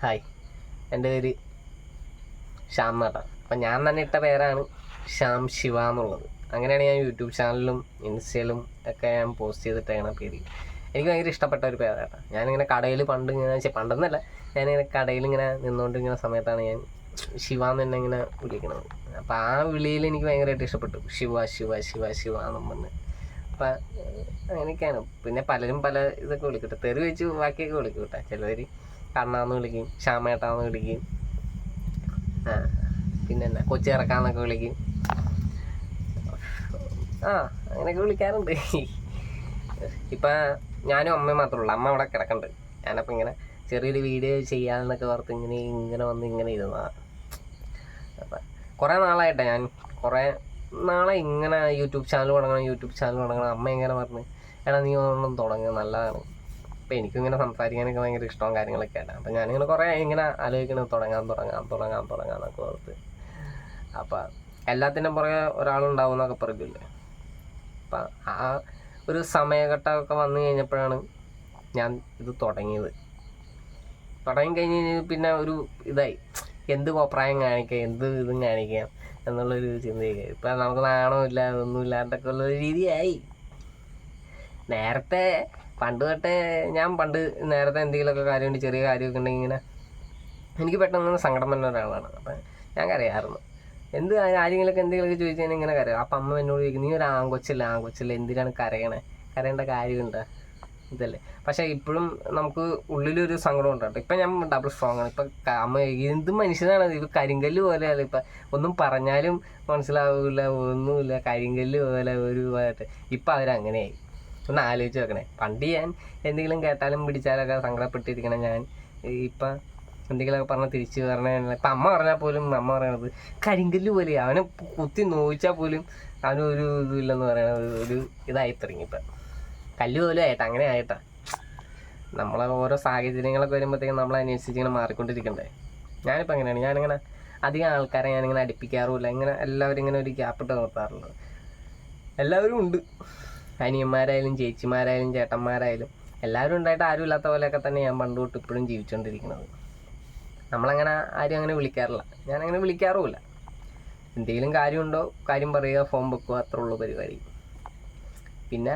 Hi. എന്റെ പേര് ശ്യാം എന്നാട്ടാ. അപ്പം ഞാൻ തന്നെ ഇട്ട പേരാണ് ശ്യാം ശിവ എന്നുള്ളത്. അങ്ങനെയാണ് ഞാൻ യൂട്യൂബ് ചാനലിലും ഇൻസ്റ്റയിലും ഒക്കെ ഞാൻ പോസ്റ്റ് ചെയ്തിട്ടാണ് പേര്. എനിക്ക് ഭയങ്കര ഇഷ്ടപ്പെട്ട ഒരു പേരാട്ടാ. ഞാനിങ്ങനെ കടയിൽ പണ്ട് ഇങ്ങനെ പണ്ടെന്നല്ല. ഞാനിങ്ങനെ കടയിൽ ഇങ്ങനെ നിന്നുകൊണ്ടിരിക്കുന്ന സമയത്താണ് ഞാൻ ശിവ എന്ന് തന്നെ ഇങ്ങനെ വിളിക്കണത്. അപ്പം ആ വിളിയിൽ എനിക്ക് ഭയങ്കരമായിട്ട് ഇഷ്ടപ്പെട്ടു. ശിവ ശിവ ശിവ ശിവ എന്നും പറഞ്ഞ്. അപ്പം അങ്ങനെയൊക്കെയാണ്. പിന്നെ പലരും പല ഇതൊക്കെ വിളിക്കട്ടെ. തെറി വെച്ച് ബാക്കിയൊക്കെ വിളിക്കും കേട്ടോ ചിലവർ കണ്ണാന്ന് വിളിക്കും ശ്യാമേട്ടാന്ന് വിളിക്കും. ആ പിന്നെ എന്നാ കൊച്ചി ഇറക്കാന്നൊക്കെ വിളിക്കും. ആ അങ്ങനെയൊക്കെ വിളിക്കാറുണ്ട്. ഇപ്പം ഞാനും അമ്മയും മാത്രമേ ഉള്ളൂ. അമ്മ അവിടെ കിടക്കണ്ട്. ഞാനപ്പോൾ ഇങ്ങനെ ചെറിയൊരു വീഡിയോ ചെയ്യാമെന്നൊക്കെ ഓർത്ത് ഇങ്ങനെ ഇങ്ങനെ വന്ന് ഇങ്ങനെ ഇരുന്നതാണ് അപ്പം കുറേ നാളായിട്ടാ ഞാൻ കുറേ നാളെ ഇങ്ങനെ യൂട്യൂബ് ചാനൽ തുടങ്ങണം യൂട്യൂബ് ചാനൽ തുടങ്ങണം. അമ്മ ഇങ്ങനെ പറഞ്ഞ് എടാ നീ ഒന്നും തുടങ്ങുക നല്ലതാണ്. അപ്പം എനിക്കും ഇങ്ങനെ സംസാരിക്കാനൊക്കെ ഭയങ്കര ഇഷ്ടവും കാര്യങ്ങളൊക്കെ ആണ് അപ്പം ഞാനിങ്ങനെ കുറേ ഇങ്ങനെ ആലോചിക്കണത് തുടങ്ങാൻ തുടങ്ങാം തുടങ്ങാൻ തുടങ്ങാം എന്നൊക്കെ ഓർത്ത്. അപ്പം എല്ലാത്തിന്റെ പുറകെ ഒരാളുണ്ടാവും എന്നൊക്കെ പറയില്ലേ അപ്പം ആ ഒരു സമയഘട്ടമൊക്കെ വന്നു കഴിഞ്ഞപ്പോഴാണ് ഞാൻ ഇത് തുടങ്ങിയത്. തുടങ്ങി കഴിഞ്ഞ് കഴിഞ്ഞ് പിന്നെ ഒരു ഇതായി. എന്ത് കോപ്രായം കാണിക്കാം എന്ത് ഇതും കാണിക്കാം എന്നുള്ളൊരു ചിന്തയൊക്കെ ഇപ്പം നമുക്ക് നാണമില്ല ഒന്നും ഇല്ലാണ്ടൊക്കെ ഉള്ളൊരു രീതിയായി. നേരത്തെ പണ്ട് തൊട്ടേ ഞാൻ പണ്ട് നേരത്തെ എന്തെങ്കിലുമൊക്കെ കാര്യമുണ്ട് ചെറിയ കാര്യമൊക്കെ ഉണ്ടെങ്കിൽ ഇങ്ങനെ എനിക്ക് പെട്ടെന്ന് സങ്കടം വരുന്ന ഒരാളാണ്. അപ്പം ഞാൻ കരയാറുന്നു എന്ത് ആരെങ്കിലുമൊക്കെ എന്തെങ്കിലുമൊക്കെ ചോദിച്ചു കഴിഞ്ഞാൽ ഇങ്ങനെ കരയാം. അപ്പം അമ്മ എന്നോട് ചോദിക്കും നീ ഒരു ആങ്കൊച്ചില്ല ആങ്കൊച്ചില്ല എന്തിനാണ് കരയണേ? കരയേണ്ട കാര്യമുണ്ട്? ഇതല്ലേ. പക്ഷേ ഇപ്പോഴും നമുക്ക് ഉള്ളിലൊരു സങ്കടം ഉണ്ട് ഇപ്പം ഞാൻ ഡബിൾ സ്ട്രോങ് ആണ്. ഇപ്പം അമ്മ എന്ത് മനുഷ്യനാണ് ഇപ്പം കരിങ്കല്ല് പോലെയല്ല. ഇപ്പം ഒന്നും പറഞ്ഞാലും മനസ്സിലാവില്ല ഒന്നുമില്ല. കരിങ്കല്ല് പോലെ ഒരു ഇതായിട്ട് ഇപ്പം അവരങ്ങനെയായി. ഒന്ന് ആലോചിച്ച് നോക്കണേ. പണ്ട് ഞാൻ എന്തെങ്കിലും കേട്ടാലും പിടിച്ചാലൊക്കെ സങ്കടപ്പെട്ടിരിക്കണം ഞാൻ. ഇപ്പം എന്തെങ്കിലുമൊക്കെ പറഞ്ഞാൽ തിരിച്ചു പറഞ്ഞാൽ ഇപ്പം അമ്മ പറഞ്ഞാൽ പോലും അമ്മ പറയണത് കരിങ്കല്ല് പോലെ. അവനെ കുത്തി നോവിച്ചാൽ പോലും അവന് ഒരു ഇതുമില്ലെന്ന് പറയണത് ഒരു ഇതായി തുടങ്ങി ഇപ്പം. കല്ല് പോലും ആയിട്ടാ അങ്ങനെ ആയിട്ടാ. നമ്മളെ ഓരോ സാഹചര്യങ്ങളൊക്കെ വരുമ്പോഴത്തേക്കും നമ്മൾ അതിനനുസരിച്ച് ഇങ്ങനെ മാറിക്കൊണ്ടിരിക്കണ്ടേ. ഞാനിപ്പോൾ അങ്ങനെയാണ്. ഞാനിങ്ങനെ അധികം ആൾക്കാരെ ഞാനിങ്ങനെ അടുപ്പിക്കാറുമില്ല. ഇങ്ങനെ എല്ലാവരും ഇങ്ങനെ ഒരു ഗ്യാപ്പ് ഇട്ട് നിർത്താറുള്ളത് എല്ലാവരും ഉണ്ട്. അനിയന്മാരായാലും ചേച്ചിമാരായാലും ചേട്ടന്മാരായാലും എല്ലാവരും ഉണ്ടായിട്ട് ആരും ഇല്ലാത്ത പോലെയൊക്കെ തന്നെ ഞാൻ പണ്ട് തൊട്ട് ഇപ്പോഴും ജീവിച്ചുകൊണ്ടിരിക്കുന്നത് നമ്മളങ്ങനെ ആരും അങ്ങനെ വിളിക്കാറില്ല. ഞാനങ്ങനെ വിളിക്കാറുമില്ല. എന്തെങ്കിലും കാര്യമുണ്ടോ കാര്യം പറയുക ഫോൺ വെക്കുക അത്രേ ഉള്ളൂ പരിപാടി. പിന്നെ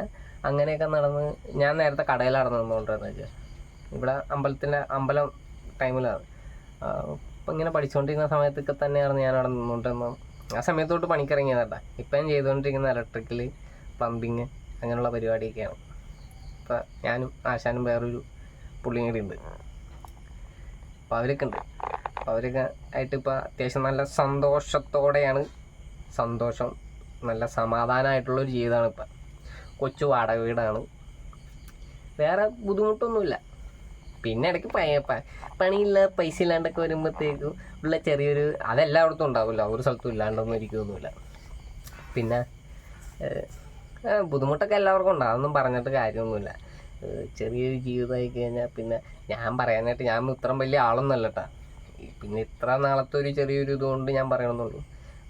അങ്ങനെയൊക്കെ നടന്ന് ഞാൻ നേരത്തെ കടയിലാണ് നിന്നുകൊണ്ടിരുന്നത് വെച്ചാൽ ഇവിടെ അമ്പലത്തിന്റെ അമ്പലം ടൈമിലാണ്. അപ്പം ഇങ്ങനെ പഠിച്ചുകൊണ്ടിരിക്കുന്ന സമയത്തൊക്കെ തന്നെയാണ് ഞാൻ അവിടെ നിന്നുകൊണ്ടിരുന്നത് ആ സമയത്തോട്ട് പണിക്കിറങ്ങിയതാട്ടാ. ഇപ്പം ഞാൻ ചെയ്തുകൊണ്ടിരിക്കുന്ന ഇലക്ട്രിക്കൽ പ്ലംബിങ് അങ്ങനെയുള്ള പരിപാടിയൊക്കെയാണ്. അപ്പോൾ ഞാനും ആശാനും വേറൊരു പുള്ളിയും കൂടി ഉണ്ട്. അപ്പോൾ അവരൊക്കെ ഉണ്ട്. അപ്പോൾ അവരൊക്കെ ആയിട്ട് ഇപ്പോൾ അത്യാവശ്യം നല്ല സന്തോഷത്തോടെയാണ് സന്തോഷം നല്ല സമാധാനമായിട്ടുള്ളൊരു ജീവിതമാണ് ഇപ്പം. കൊച്ചു വാടക വീടാണ്. വേറെ ബുദ്ധിമുട്ടൊന്നുമില്ല. പിന്നെ ഇടയ്ക്ക് പണിയില്ല പൈസ ഇല്ലാണ്ടൊക്കെ വരുമ്പോഴത്തേക്കും ഉള്ള ചെറിയൊരു അതെല്ലായിടത്തും ഉണ്ടാവില്ല. ഒരു സ്ഥലത്തും ഇല്ലാണ്ടൊന്നും ഇരിക്കുകയൊന്നുമില്ല പിന്നെ ബുദ്ധിമുട്ടൊക്കെ എല്ലാവർക്കും ഉണ്ട്. അതൊന്നും പറഞ്ഞിട്ട് കാര്യമൊന്നുമില്ല. ചെറിയൊരു ജീവിതമായി കഴിഞ്ഞാൽ പിന്നെ ഞാൻ പറയാനായിട്ട് ഞാൻ ഇത്ര വലിയ ആളൊന്നുമല്ല കേട്ടോ പിന്നെ ഇത്ര നാളത്തെ ഒരു ചെറിയൊരു ഇതുകൊണ്ട് ഞാൻ പറയണമെന്നുള്ളൂ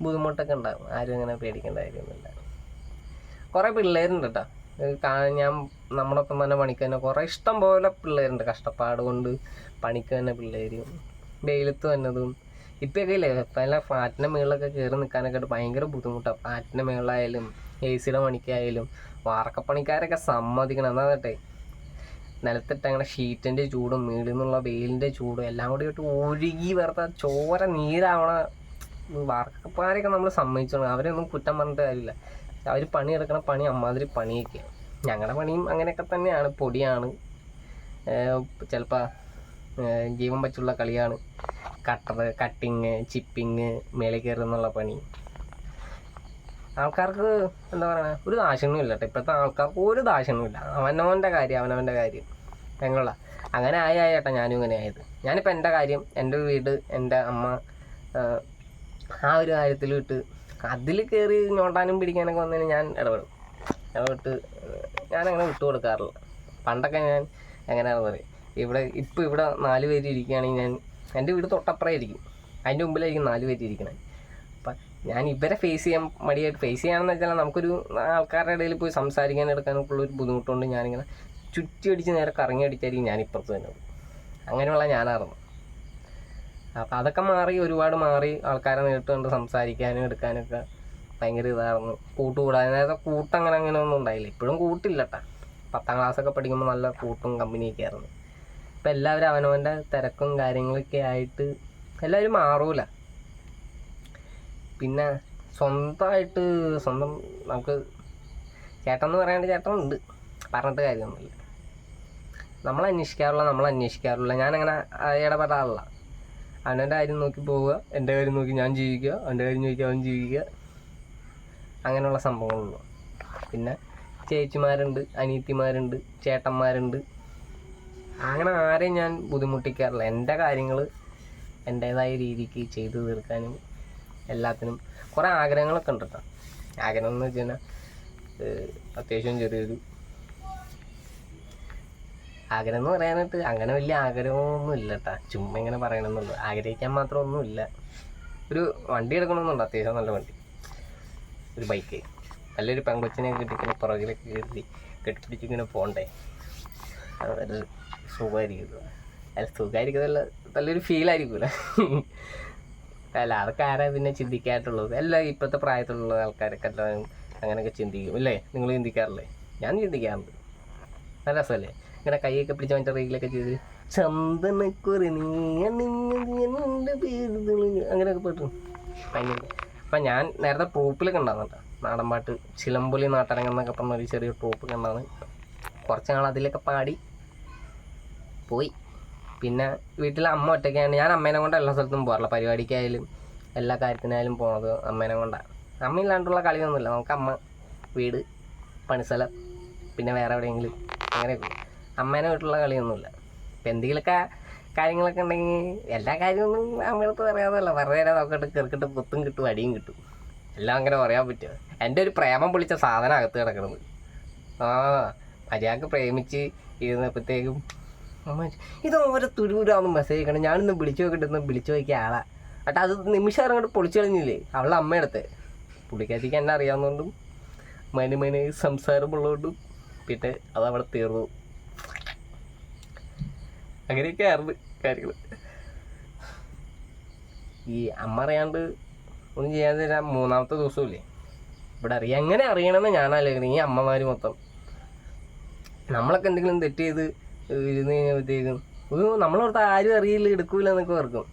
ബുദ്ധിമുട്ടൊക്കെ ഉണ്ടാകും ആരും അങ്ങനെ പേടിക്കേണ്ട കാര്യമൊന്നുമില്ല. കുറേ പിള്ളേരുണ്ട് കേട്ടോ ഞാൻ നമ്മുടെ ഒപ്പം തന്നെ പണിക്ക് തന്നെ കുറേ ഇഷ്ടം പോലെ പിള്ളേരുണ്ട്. കഷ്ടപ്പാട് കൊണ്ട് പണിക്ക് തന്നെ പിള്ളേരും. വെയിലത്ത് വന്നതും. ഇപ്പൊക്കെ ഇല്ലേ? പല ഫ്ലാറ്റിന്റെ മുകളിലൊക്കെ കയറി നിൽക്കാനൊക്കെ ഭയങ്കര ബുദ്ധിമുട്ടാണ് ഫ്ലാറ്റിന്റെ മുകളിലായാലും എ സിയുടെ പണിക്കായാലും വാർക്കപ്പണിക്കാരൊക്കെ സമ്മതിക്കണം. എന്നാ കേട്ടെ നിലത്തിട്ട് അങ്ങനെ ഷീറ്റിന്റെ ചൂടും മേളിൽ നിന്നുള്ള വെയിലിന്റെ ചൂടും എല്ലാം കൂടി ഇട്ട് ഒഴുകി വെറുതെ ചോര നീരാവണ വാർക്കപ്പാരെയൊക്കെ നമ്മൾ സമ്മതിച്ചോണം അവരൊന്നും കുറ്റം പറഞ്ഞിട്ട് കാര്യമില്ല. അവർ പണിയെടുക്കണ പണി അമ്മാതിരി പണിയൊക്കെ ഞങ്ങളുടെ പണിയും അങ്ങനെയൊക്കെ തന്നെയാണ്. പൊടിയാണ്. ചിലപ്പോൾ ജീവൻ വച്ചുള്ള കളിയാണ്. കട്ടർ കട്ടിങ് ചിപ്പിങ് മേളിൽ കയറുന്നുള്ള പണി. ആൾക്കാർക്ക് എന്താ പറയുക ഒരു ദാക്ഷിണ്യം ഇല്ല കേട്ടോ ഇപ്പോഴത്തെ ആൾക്കാർക്ക് ഒരു ദാക്ഷിണ്യം ഇല്ല. അവനവന്റെ കാര്യം അവനവന്റെ കാര്യം. ഞങ്ങളാ അങ്ങനെ ആയ ചേട്ടാ ഞാനും ഇങ്ങനെ ആയത്. ഞാനിപ്പോൾ എന്റെ കാര്യം എന്റെ വീട് എന്റെ അമ്മ ആ, ഒരു കാര്യത്തിൽ വിട്ട് അതിൽ കയറി ഞോട്ടാനും പിടിക്കാനൊക്കെ വന്നതിന് ഞാൻ ഇടപെടും. ഇടപെട്ട് ഞാനങ്ങനെ വിട്ടു കൊടുക്കാറില്ല. പണ്ടൊക്കെ ഞാൻ എങ്ങനെയാണെന്ന് പറയും ഇവിടെ ഇപ്പോൾ ഇവിടെ നാല് പേര് ഇരിക്കുകയാണെങ്കിൽ ഞാൻ എന്റെ വീട് തൊട്ടപ്പുറം ഇരിക്കും. അതിന്റെ മുമ്പിലായിരിക്കും നാല് പേര് ഇരിക്കണേ. ഞാൻ ഇവരെ ഫേസ് ചെയ്യാൻ മടിയായിട്ട് ഫേസ് ചെയ്യാണെന്ന് വെച്ചാൽ നമുക്കൊരു ആൾക്കാരുടെ ഇടയിൽ പോയി സംസാരിക്കാൻ എടുക്കാനൊക്കെയുള്ള ഒരു ബുദ്ധിമുട്ടുണ്ട്. ഞാനിങ്ങനെ ചുറ്റി അടിച്ച് നേരെ കറങ്ങി അടിച്ചായിരിക്കും ഞാൻ ഇപ്പുറത്ത് തന്നെ അങ്ങനെയുള്ള ഞാനായിരുന്നു. അപ്പം അതൊക്കെ മാറി ഒരുപാട് മാറി ആൾക്കാരെ നേരിട്ട് കണ്ട് സംസാരിക്കാനും എടുക്കാനൊക്കെ ഭയങ്കര ഇതായിരുന്നു. കൂട്ടുകൂടാ നേരത്തെ കൂട്ടങ്ങനെ അങ്ങനെ ഒന്നും ഉണ്ടായില്ല. ഇപ്പോഴും കൂട്ടില്ല കേട്ടാ പത്താം ക്ലാസ്സൊക്കെ പഠിക്കുമ്പോൾ നല്ല കൂട്ടും കമ്പനിയൊക്കെ ആയിരുന്നു. ഇപ്പം എല്ലാവരും അവനവന്റെ തിരക്കും കാര്യങ്ങളൊക്കെ ആയിട്ട് എല്ലാവരും മാറൂല. പിന്നെ സ്വന്തമായിട്ട് സ്വന്തം നമുക്ക് ചേട്ടൻ എന്ന് പറയാണ്ട് ചേട്ടൻ ഉണ്ട് പറഞ്ഞിട്ട് കാര്യമൊന്നുമില്ല. നമ്മൾ അന്വേഷിക്കാറുള്ള നമ്മൾ അന്വേഷിക്കാറില്ല അങ്ങനെ ഇടപെടാറില്ല അവനവന്റെ കാര്യം നോക്കി പോവുക എന്റെ കാര്യം നോക്കി ഞാൻ ജീവിക്കുക അവന്റെ കാര്യം നോക്കി അവൻ ജീവിക്കുക. അങ്ങനെയുള്ള സംഭവങ്ങളുള്ളൂ. പിന്നെ ചേച്ചിമാരുണ്ട് അനിയത്തിമാരുണ്ട് ചേട്ടന്മാരുണ്ട്. അങ്ങനെ ആരെയും ഞാൻ ബുദ്ധിമുട്ടിക്കാറില്ല. എന്റെ കാര്യങ്ങൾ എന്റേതായ രീതിക്ക് ചെയ്തു തീർക്കാനും എല്ലാത്തിനും കുറേ ആഗ്രഹങ്ങളൊക്കെ ഉണ്ട് കേട്ടോ ആഗ്രഹം എന്ന് വെച്ച് കഴിഞ്ഞാൽ അത്യാവശ്യം ചെറിയൊരു ആഗ്രഹം എന്ന് പറയാനായിട്ട് അങ്ങനെ വലിയ ആഗ്രഹമൊന്നും ഇല്ല കേട്ടാ ചുമ്മാ ഇങ്ങനെ പറയണമെന്നുള്ളൂ ആഗ്രഹിക്കാൻ മാത്രം ഒന്നുമില്ല ഒരു വണ്ടി എടുക്കണമെന്നുണ്ട്. അത്യാവശ്യം നല്ല വണ്ടി. ഒരു ബൈക്ക് നല്ലൊരു പെങ്കൊച്ചിനെ കിട്ടിക്കുന്ന പുറകിലൊക്കെ കയറി കെട്ടിപ്പിടിച്ച് ഇങ്ങനെ പോകണ്ടേ അത് നല്ല സുഖമായിരിക്കും. അല്ല സുഖമായിരിക്കുന്നല്ല നല്ലൊരു ഫീലായിരിക്കൂല അല്ല അതൊക്കെ ആരാ പിന്നെ ചിന്തിക്കാറുള്ളത്? എല്ലാം ഇപ്പോഴത്തെ പ്രായത്തിലുള്ള ആൾക്കാരൊക്കെ എല്ലാം അങ്ങനെയൊക്കെ ചിന്തിക്കും അല്ലേ നിങ്ങൾ ചിന്തിക്കാറില്ലേ? ഞാൻ ചിന്തിക്കാറുണ്ട്. നല്ല രസമല്ലേ? ഇങ്ങനെ കൈയൊക്കെ പിടിച്ച് മറ്റേ റീലൊക്കെ ചെയ്ത് ചന്ദനക്കുറി അങ്ങനെയൊക്കെ ഭയങ്കര. അപ്പം ഞാൻ നേരത്തെ ട്രൂപ്പിലൊക്കെ ഉണ്ടാകുന്നുണ്ട് നാടൻ പാട്ട് ചിലമ്പൊലി നാട്ടരങ്ങ് എന്നൊക്കെ പറഞ്ഞ ഒരു ചെറിയ ട്രൂപ്പൊക്കെ കണ്ടാണ് കുറച്ച് നാൾ അതിലൊക്കെ പാടി പോയി. പിന്നെ വീട്ടിൽ അമ്മ ഒറ്റയ്ക്കാണ്. ഞാൻ അമ്മേനെ കൊണ്ട് എല്ലാ സ്ഥലത്തും പോകാറില്ല. പരിപാടിക്കായാലും എല്ലാ കാര്യത്തിനായാലും പോണത് അമ്മേനെ കൊണ്ടാണ് അമ്മ ഇല്ലാണ്ടുള്ള കളിയൊന്നുമില്ല. നമുക്ക് അമ്മ വീട് പണിസ്ഥലം പിന്നെ വേറെ എവിടെയെങ്കിലും അങ്ങനെ. അമ്മേനെ വീട്ടിലുള്ള കളിയൊന്നുമില്ല. ഇപ്പം എന്തെങ്കിലുമൊക്കെ കാര്യങ്ങളൊക്കെ ഉണ്ടെങ്കിൽ എല്ലാ കാര്യമൊന്നും അമ്മയടുത്ത് പറയാതല്ല പറഞ്ഞു തരാം നോക്കട്ട് കെറുക്കിട്ട് പുത്തും കിട്ടും അടിയും കിട്ടും. എല്ലാം അങ്ങനെ പറയാൻ പറ്റുമോ? എന്റെ ഒരു പ്രേമം പൊളിച്ച സാധനം അകത്ത് കിടക്കുന്നത് ആ മര്യാദയ്ക്ക് പ്രേമിച്ച് ഇരുന്നപ്പോഴത്തേക്കും ഇത് ഓരോ തുരൂരാന്ന് മെസ്സേജ് അയക്കണം. ഞാനിന്ന് വിളിച്ചു നോക്കിട്ട് ഇന്ന് വിളിച്ചു നോക്കിയ ആളാ. കേട്ടോ അത് നിമിഷം ഇറങ്ങോട്ട് പൊളിച്ചു കളഞ്ഞില്ലേ? അവളെ അമ്മയടുത്ത് പുള്ളിക്കാരിക്ക് എന്നെ അറിയാവുന്നതുകൊണ്ടും മനുമന് മനി സംസാരമുള്ളതുകൊണ്ടും പിന്നെ അത് അവിടെ തീർന്നു. അങ്ങനെയൊക്കെ ആയിരുന്നു കാര്യങ്ങൾ ഈ അമ്മ അറിയാണ്ട് ഒന്നും ചെയ്യാൻ തരാം മൂന്നാമത്തെ ദിവസമില്ലേ? ഇവിടെ അറിയാം. എങ്ങനെ അറിയണമെന്ന് ഞാനല്ലേ ഈ അമ്മമാർ മൊത്തം. നമ്മളൊക്കെ എന്തെങ്കിലും തെറ്റ് ചെയ്ത് ഇരുന്ന് കഴിഞ്ഞപ്പോഴത്തേക്കും ഒരു നമ്മളോർത്ത് ആരും അറിയില്ല എടുക്കൂല എന്നൊക്കെ ഓർക്കും.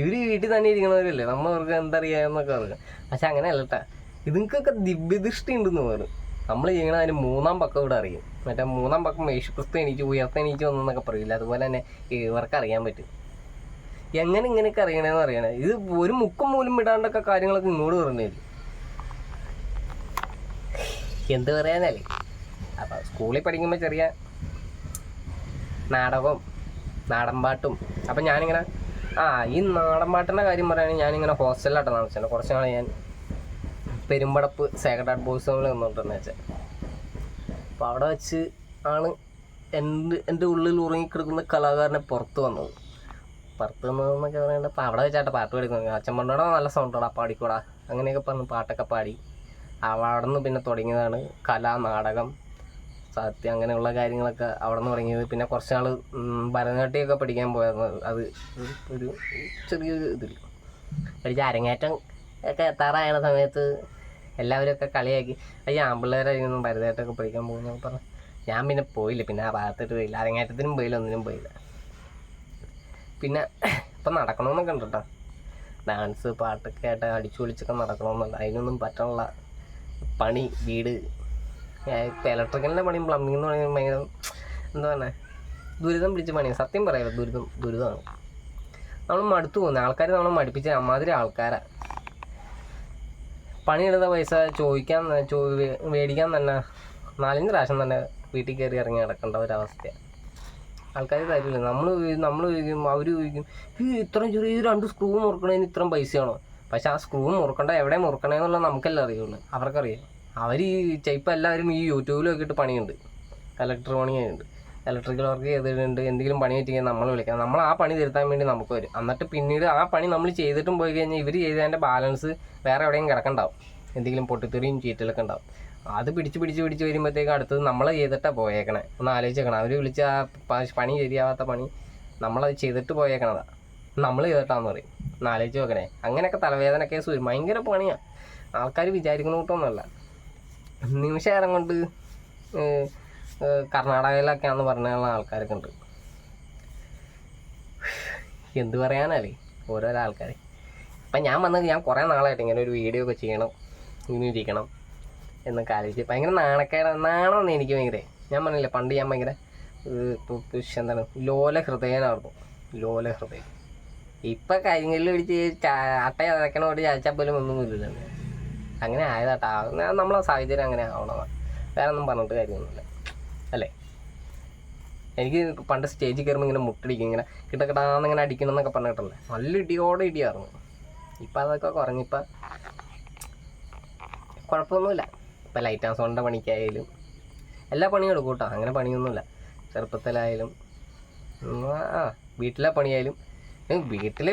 ഇവർ വീട്ടിൽ തന്നെ ഇരിക്കണവരല്ലേ? നമ്മൾ അവർക്ക് എന്തറിയാമെന്നൊക്കെ ഓർക്കും. പക്ഷെ അങ്ങനെയല്ല കേട്ടാ ഇതുങ്ങൾക്കൊക്കെ ദിവ്യദൃഷ്ടി ഉണ്ടെന്ന് പറയും. നമ്മൾ ചെയ്യണ അതിന് മൂന്നാം പക്കം ഇവിടെ അറിയും. മറ്റേ മൂന്നാം പക്കം യേശുക്രിസ്തു എനിക്ക് ഉയർത്തെണീച്ച് വന്നെന്നൊക്കെ പറയില്ല അതുപോലെ തന്നെ ഇവർക്ക് അറിയാൻ പറ്റും. എങ്ങനെ ഇങ്ങനെയൊക്കെ അറിയണേന്ന് അറിയണേ. ഇത് ഒരു മുക്കും മൂലം വിടാണ്ടൊക്കെ കാര്യങ്ങളൊക്കെ ഇങ്ങോട്ട് പറഞ്ഞു എന്ത് പറയാനല്ലേ? അപ്പൊ സ്കൂളിൽ പഠിക്കുമ്പോൾ ചെറിയ നാടകവും നാടൻപാട്ടും. അപ്പം ഞാനിങ്ങനെ ആ ഈ നാടൻപാട്ടിന്റെ കാര്യം പറയുകയാണെങ്കിൽ ഞാനിങ്ങനെ ഹോസ്റ്റലിലായിട്ട് താമസിച്ചു കുറച്ച് നാൾ ഞാൻ പെരുമ്പടപ്പ് സേക്രഡ് ബോയ്സ് ഹോമിൽ നിന്നോട്ടെന്ന് വെച്ചാൽ അപ്പോൾ അവിടെ വെച്ച് ആണ് എന്റെ എന്റെ ഉള്ളിൽ ഉറങ്ങിക്കിടക്കുന്ന കലാകാരനെ പുറത്ത് വന്നത്. പുറത്ത് വന്നതെന്നൊക്കെ പറയുന്നത് അപ്പോൾ അവിടെ വെച്ചാട്ട് പാട്ട് പഠിക്കുന്നത്. അച്ഛൻ പണ്ടോടാ നല്ല സൗണ്ടോടാ പാടിക്കൂടാ. അങ്ങനെയൊക്കെ പറഞ്ഞ് പാട്ടൊക്കെ പാടി. അവിടെ നിന്ന് പിന്നെ തുടങ്ങിയതാണ് കല നാടകം സാഹിത്യം അങ്ങനെയുള്ള കാര്യങ്ങളൊക്കെ അവിടെ നിന്ന് തുടങ്ങിയത്. പിന്നെ കുറച്ച് നാൾ ഭരതനാട്യമൊക്കെ പഠിക്കാൻ പോയത് അത് ഒരു ചെറിയ ഇതിൽ പഠിച്ച അരങ്ങേറ്റം ഒക്കെ എത്താറായണ സമയത്ത് എല്ലാവരും ഒക്കെ കളിയാക്കി അയ്യ ആമ്പിള്ളേരായിരുന്നു ഭരതനാട്യമൊക്കെ പഠിക്കാൻ പോകുന്നൊക്കെ പറഞ്ഞു. ഞാൻ പിന്നെ പോയില്ല. പിന്നെ ആ ഭാഗത്തോട്ട് പോയില്ല. അരങ്ങേറ്റത്തിനും പോയില്ല ഒന്നിനും പോയില്ല. പിന്നെ ഇപ്പം നടക്കണമെന്നൊക്കെ ഉണ്ട് കേട്ടോ ഡാൻസ് പാട്ടൊക്കെ ആയിട്ട് അടിച്ചു പൊളിച്ചൊക്കെ നടക്കണമെന്നുണ്ട് അതിനൊന്നും പറ്റാനുള്ള പണി വീട് ഇപ്പം ഇലക്ട്രിക്കലിന്റെ പണിയും പ്ലംബിംഗ് എന്ന് പറയുന്നത് ഭയങ്കര എന്താ പറയുക ദുരിതം പിടിച്ച പണിയാണ് സത്യം പറയാമല്ലോ ദുരിതം ദുരിതമാണ്. നമ്മൾ മടുത്തു പോകുന്നത് ആൾക്കാർ നമ്മൾ മടുപ്പിച്ച അമ്മാതിരി ആൾക്കാരാണ് പണിയെടുത്ത പൈസ ചോദിക്കാൻ ചോ മേടിക്കാൻ തന്നെ നാലഞ്ച് പ്രാവശ്യം തന്നെ വീട്ടിൽ കയറി ഇറങ്ങി നടക്കേണ്ട ഒരവസ്ഥയാണ് ആൾക്കാർ തരില്ല. നമ്മൾ നമ്മൾ ചോദിക്കും അവർ ചോദിക്കും ഈ ഇത്രയും ചെറിയ രണ്ട് സ്ക്രൂ മുറുക്കണതിന് ഇത്രയും പൈസയാണോ? പക്ഷെ ആ സ്ക്രൂ മുറുക്കണ്ട എവിടെ മുറുക്കണേന്നുള്ള നമുക്കല്ല അറിയുള്ളൂ. അവർക്കറിയാം. അവർ ഈ ഇപ്പം എല്ലാവരും ഈ യൂട്യൂബിൽ നോക്കിയിട്ട് പണിയുണ്ട്. ഇലക്ട്രിക് പണിയുണ്ട് ഇലക്ട്രിക്കൽ വർക്ക് ചെയ്തിട്ടുണ്ട്. എന്തെങ്കിലും പണി പറ്റിയാൽ നമ്മൾ വിളിക്കാം നമ്മൾ ആ പണി തിരുത്താൻ വേണ്ടി നമുക്ക് വരും. എന്നിട്ട് പിന്നീട് ആ പണി നമ്മൾ ചെയ്തിട്ടും പോയി കഴിഞ്ഞാൽ ഇവർ ചെയ്തതിന്റെ ബാലൻസ് വേറെ എവിടെയും കിടക്കണ്ടാവും. എന്തെങ്കിലും പൊട്ടിത്തെറിയും ചീറ്റലൊക്കെ ഉണ്ടാവും. അത് പിടിച്ച് പിടിച്ച് പിടിച്ച് വരുമ്പോഴത്തേക്ക് അടുത്തത് നമ്മൾ ചെയ്തിട്ടാണ് പോയേക്കണേ. ഒന്ന് ആലോചിച്ചേക്കണം. അവർ വിളിച്ച ആ പണി ശരിയാവാത്ത പണി നമ്മളത് ചെയ്തിട്ട് പോയേക്കണതാ. നമ്മൾ ചെയ്തിട്ടാന്ന് പറയും. ഒന്ന് ആലോചിച്ച് നോക്കണേ. അങ്ങനെയൊക്കെ തലവേദന കേസ് വരും. ഭയങ്കര പണിയാണ് ആൾക്കാർ വിചാരിക്കുന്ന കൂട്ടൊന്നുമല്ല. നിമിഷ നേരം കൊണ്ട് കർണാടകയിലൊക്കെയാണെന്ന് പറഞ്ഞുള്ള ആൾക്കാരൊക്കെ ഉണ്ട്. എന്ത് പറയാനല്ലേ ഓരോരോ ആൾക്കാർ ഇപ്പം ഞാൻ വന്നത് ഞാൻ കുറേ നാളായിട്ട് ഇങ്ങനെ ഒരു വീഡിയോ ഒക്കെ ചെയ്യണം ഇങ്ങനെ ഇരിക്കണം എന്നൊക്കെ ആലോചിച്ച് ഭയങ്കര നാണക്കേട നാണമെന്ന് എനിക്ക് ഭയങ്കര. ഞാൻ പറഞ്ഞില്ലേ പണ്ട് ഞാൻ ഭയങ്കര എന്താണ് ലോല ഹൃദയനായിരുന്നു ലോല ഹൃദയം. ഇപ്പം കാര്യങ്ങളിൽ പിടിച്ച് അട്ട ഓടി ചാച്ചാൽ പോലും ഒന്നുമില്ലല്ലോ അങ്ങനെ ആയതാട്ടാ. നമ്മളെ സാഹചര്യം അങ്ങനെ ആവണതാണ് വേറെ ഒന്നും പറഞ്ഞിട്ട് കാര്യമൊന്നുമില്ല. അല്ലേ? എനിക്ക് പണ്ട് സ്റ്റേജിൽ കയറുമ്പോൾ ഇങ്ങനെ മുട്ടടിക്കും. ഇങ്ങനെ കിട്ടക്കിട്ടാന്ന് ഇങ്ങനെ അടിക്കണം എന്നൊക്കെ പറഞ്ഞിട്ടല്ലേ? നല്ല ഇടിയോടെ ഇടിയായിരുന്നു. ഇപ്പം അതൊക്കെ കുറഞ്ഞിപ്പം കുഴപ്പമൊന്നുമില്ല. ഇപ്പം ലൈറ്റ് ആൻഡ് കൊണ്ട പണിക്കായാലും എല്ലാ പണിയും എടുക്കും കേട്ടോ. അങ്ങനെ പണിയൊന്നുമില്ല. ചെറുപ്പത്തിലായാലും. ആ വീട്ടിലെ പണിയായാലും. വീട്ടിൽ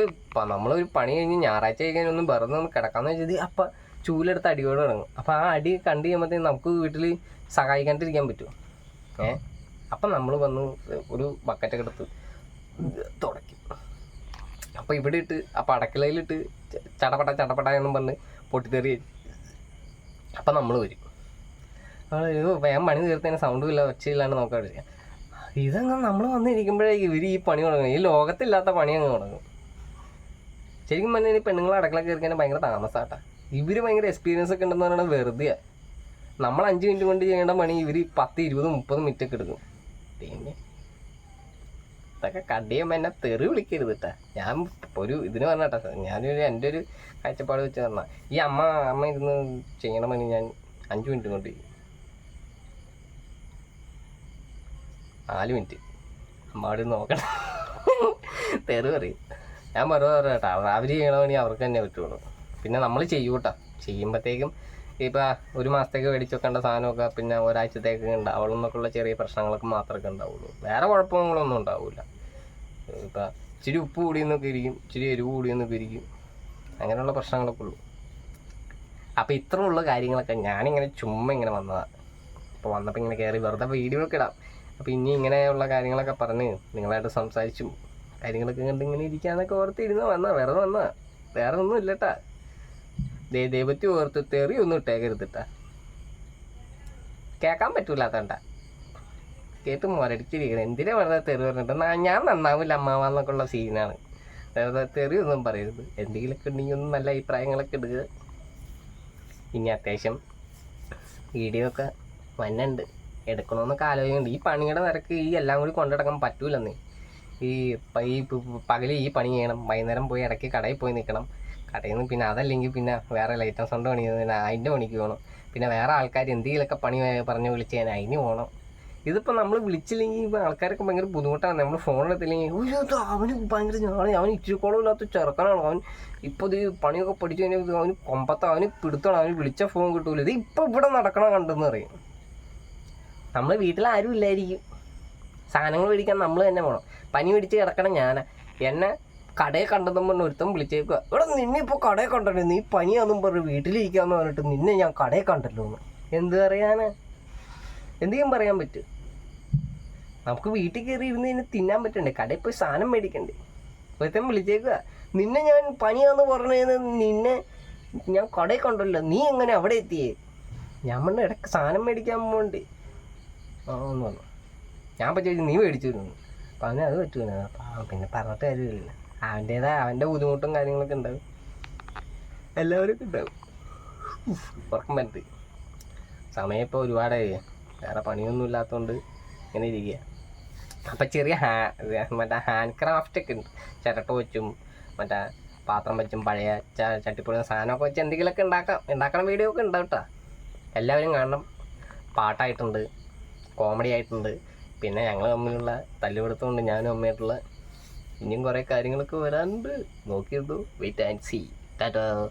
നമ്മളൊരു പണി കഴിഞ്ഞ് ഞായറാഴ്ച കഴിഞ്ഞാൽ ഒന്നും വെറുതെ ഒന്ന് കിടക്കാമെന്ന് വെച്ചത് അപ്പം ചൂലെടുത്ത് അടിയോട് തുടങ്ങും അപ്പോൾ ആ അടി കണ്ടു കഴിയുമ്പോഴത്തേക്കും നമുക്ക് വീട്ടിൽ സഹായിക്കാണ്ടിരിക്കാൻ പറ്റും. ഏ? അപ്പം നമ്മൾ വന്ന് ഒരു ബക്കറ്റൊക്കെ എടുത്ത് തുടയ്ക്കും. അപ്പോൾ ഇവിടെ ഇട്ട് അപ്പൊ അടക്കളയിലിട്ട് ചടപട ചടപട എന്നും പറഞ്ഞ് പൊട്ടിത്തെറി. അപ്പം നമ്മൾ വരും. നമ്മൾ വേഗം പണി തീർത്തതിന് സൗണ്ടും ഇല്ല ഒച്ചയില്ലാണ്ട് നോക്കാൻ വരിക ഇതങ്ങ് നമ്മൾ വന്നിരിക്കുമ്പോഴേക്കും ഇവർ ഈ പണി തുടങ്ങും. ഈ ലോകത്തില്ലാത്ത പണി അങ്ങ് തുടങ്ങും. ശരിക്കും പറഞ്ഞാൽ ഈ പെണ്ണുങ്ങൾ അടക്കള കയറിക്കാൻ ഭയങ്കര താമസാട്ടാ. ഇവർ ഭയങ്കര എക്സ്പീരിയൻസ് ഒക്കെ ഉണ്ടെന്ന് പറയുന്നത് വെറുതെയാ. നമ്മൾ അഞ്ച് മിനിറ്റ് കൊണ്ട് ചെയ്യേണ്ട പണി ഇവർ പത്ത് ഇരുപത് മുപ്പത് മിനിറ്റ് ഒക്കെ എടുക്കും. പിന്നെ ഇതൊക്കെ കടിയും എന്നെ തെറി വിളിക്കരുത് കേട്ടാ ഞാൻ ഒരു ഇതിന് പറഞ്ഞാട്ടാ ഞാനൊരു എന്റെ ഒരു കാഴ്ചപ്പാട് വെച്ച് പറഞ്ഞ ഈ അമ്മ അമ്മ ഇരുന്ന് ചെയ്യണ പണി ഞാൻ അഞ്ച് മിനിറ്റ് കൊണ്ട് ചെയ്യും. നാല് മിനിറ്റ് അമ്മാട് നോക്കണം തെറി പറയും. ഞാൻ വെറുതെ പറയാം കേട്ടോ അവർ ചെയ്യണ പണി അവർക്ക് തന്നെ പറ്റുള്ളൂ. പിന്നെ നമ്മൾ ചെയ്യും കേട്ടോ ചെയ്യുമ്പോഴത്തേക്കും ഇപ്പം ഒരു മാസത്തേക്ക് മേടിച്ച് വെക്കേണ്ട സാധനമൊക്കെ പിന്നെ ഒരാഴ്ചത്തേക്ക് ഉണ്ടാവുള്ളൂ എന്നൊക്കെയുള്ള ചെറിയ പ്രശ്നങ്ങളൊക്കെ മാത്രമേ ഉണ്ടാവുള്ളൂ. വേറെ കുഴപ്പങ്ങളൊന്നും ഉണ്ടാവില്ല ഇപ്പം ഇച്ചിരി ഉപ്പ് കൂടിയെന്നൊക്കെ ഇരിക്കും ഇച്ചിരി എരിവ് കൂടിയെന്നൊക്കെ ഇരിക്കും. അങ്ങനെയുള്ള പ്രശ്നങ്ങളൊക്കെ ഉള്ളൂ. അപ്പോൾ ഇത്രയുള്ള കാര്യങ്ങളൊക്കെ ഞാനിങ്ങനെ ചുമ്മാ ഇങ്ങനെ വന്നതാണ് അപ്പോൾ വന്നപ്പോൾ ഇങ്ങനെ കയറി വെറുതെ വീഡിയോ ഒക്കെ ഇടാം. അപ്പോൾ ഇനി ഇങ്ങനെയുള്ള കാര്യങ്ങളൊക്കെ പറഞ്ഞ് നിങ്ങളായിട്ട് സംസാരിച്ചും കാര്യങ്ങളൊക്കെ കണ്ട് ഇങ്ങനെ ഇരിക്കാന്നൊക്കെ ഓർത്ത് ഇരുന്ന് വന്നാ വെറുതെ വന്നാ വേറെ ഒന്നും ഇല്ലട്ടാ. ദൈവത്തെ ഓർത്ത് തെറി ഒന്നും ഇട്ടേക്കരുതിട്ടാ. കേൾക്കാൻ പറ്റൂലാത്തണ്ട. കേട്ട് മുരടിച്ചിരിക്കണം. എന്തിനാ വെറുതെ തെറി പറഞ്ഞിട്ട്? ഞാൻ നന്നാവില്ല അമ്മാവാന്നൊക്കെ ഉള്ള സീനാണ് വെറുതെ തെറി ഒന്നും പറയരുത്. എന്തെങ്കിലുമൊക്കെ ഉണ്ടെങ്കിൽ ഒന്നും നല്ല അഭിപ്രായങ്ങളൊക്കെ ഇടുക. ഇനി അത്യാവശ്യം വീഡിയോ ഒക്കെ വന്നുണ്ട് എടുക്കണമെന്നൊക്കെ ആലോചിക്കുന്നുണ്ട്. ഈ പണിയുടെ നിരക്ക് ഈ എല്ലാം കൂടി കൊണ്ടുനടക്കാൻ പറ്റൂലെന്നേ. ഈ ഈ പകൽ ഈ പണി ചെയ്യണം. വൈകുന്നേരം പോയി ഇടയ്ക്ക് കടയിൽ പോയി നിൽക്കണം. കടയിൽ നിന്ന് പിന്നെ അതല്ലെങ്കിൽ പിന്നെ വേറെ ലൈറ്റ് സൗണ്ട് ഉണ്ട് ചെയ്ത് പിന്നെ അതിന്റെ പണിക്ക് പോകണം പിന്നെ വേറെ ആൾക്കാർ എന്തെങ്കിലുമൊക്കെ പണി പറഞ്ഞ് വിളിച്ച് ഞാൻ അതിന് പോകണം ഇതിപ്പോൾ നമ്മൾ വിളിച്ചില്ലെങ്കിൽ ഇപ്പോൾ ആൾക്കാരൊക്കെ ഭയങ്കര ബുദ്ധിമുട്ടാണ്. നമ്മൾ ഫോണെടുത്തില്ലെങ്കിൽ "ഉയ്യോ, ഇത് അവന് ഭയങ്കര ഞാൻ അവൻ ഇച്ചിരിക്കോളം ഇല്ലാത്ത ചെറുക്കനാണ്. അവൻ ഇപ്പോൾ ഇത് പണിയൊക്കെ പഠിച്ചു കഴിഞ്ഞാൽ അവന് കൊമ്പത്ത. അവന് പിടുത്തണം അവന് വിളിച്ച ഫോൺ കിട്ടൂല. ഇത് ഇപ്പോൾ ഇവിടെ നടക്കണം കണ്ടെന്ന് പറയും. നമ്മൾ വീട്ടിൽ ആരും ഇല്ലായിരിക്കും. സാധനങ്ങൾ മേടിക്കാൻ നമ്മൾ തന്നെ പോകണം പനി പിടിച്ച് കിടക്കണം ഞാനാ. എന്നെ കടയിൽ കണ്ടെന്നും പറഞ്ഞ് ഒരുത്തം വിളിച്ചേക്കുക ഇവിടെ നിന്നെ ഇപ്പോൾ കടയെ കണ്ടല്ലോ. നീ പനിയാന്നും പറഞ്ഞ് വീട്ടിലിരിക്കാന്ന് പറഞ്ഞിട്ട് നിന്നെ ഞാൻ കടയെ കണ്ടല്ലോ എന്ന്. എന്ത് പറയാനാ? എന്തെങ്കിലും പറയാൻ പറ്റും. നമുക്ക് വീട്ടിൽ കയറി ഇരുന്ന് ഇതിന് തിന്നാൻ പറ്റണ്ടേ? കടയിൽ പോയി സാധനം മേടിക്കണ്ടേ? ഒരുത്തം വിളിച്ചേക്കുക നിന്നെ ഞാൻ പനിയാന്ന് പറഞ്ഞത് നിന്നെ ഞാൻ കടയിൽ കണ്ടല്ലോ. നീ എങ്ങനെ അവിടെ എത്തിയേ? ഞാൻ പറഞ്ഞ ഇടയ്ക്ക് സാധനം മേടിക്കാൻ പോകണ്ടേ ആ ഒന്ന് വന്നു ഞാൻ പറ്റി നീ മേടിച്ചു തരുന്നു അപ്പം അങ്ങനെ അത് പറ്റൂല. പിന്നെ പറഞ്ഞിട്ട് കാര്യമില്ല അവന്റേതായ അവന്റെ ബുദ്ധിമുട്ടും കാര്യങ്ങളൊക്കെ ഉണ്ടാവും. എല്ലാവരും ഉണ്ടാവും. ഉറക്കം പറ്റി സമയം ഇപ്പോൾ ഒരുപാടായി. വേറെ പണിയൊന്നും ഇല്ലാത്തതുകൊണ്ട് ഇങ്ങനെ ഇരിക്കുക അപ്പം ചെറിയ ഹാ മറ്റേ ഹാൻഡ് ക്രാഫ്റ്റ് ഒക്കെ ഉണ്ട്. ചിരട്ട വെച്ചും മറ്റേ പാത്രം വെച്ചും പഴയ ച- ചട്ടിപ്പൊടി സാധനമൊക്കെ വെച്ച് എന്തെങ്കിലുമൊക്കെ ഉണ്ടാക്കാം. ഉണ്ടാക്കണ വീഡിയോ ഒക്കെ ഉണ്ടാവും കേട്ടോ എല്ലാവരും കാണണം. പാട്ടായിട്ടുണ്ട്. കോമഡി ആയിട്ടുണ്ട്. പിന്നെ ഞങ്ങൾ തമ്മിലുള്ള തല്ലുപിടുത്തമുണ്ട് ഞാനും അമ്മയായിട്ടുള്ള ഇനിയും കുറേ കാര്യങ്ങളൊക്കെ വരാനുണ്ട്. നോക്കിയിരുന്നു. Wait and C Tata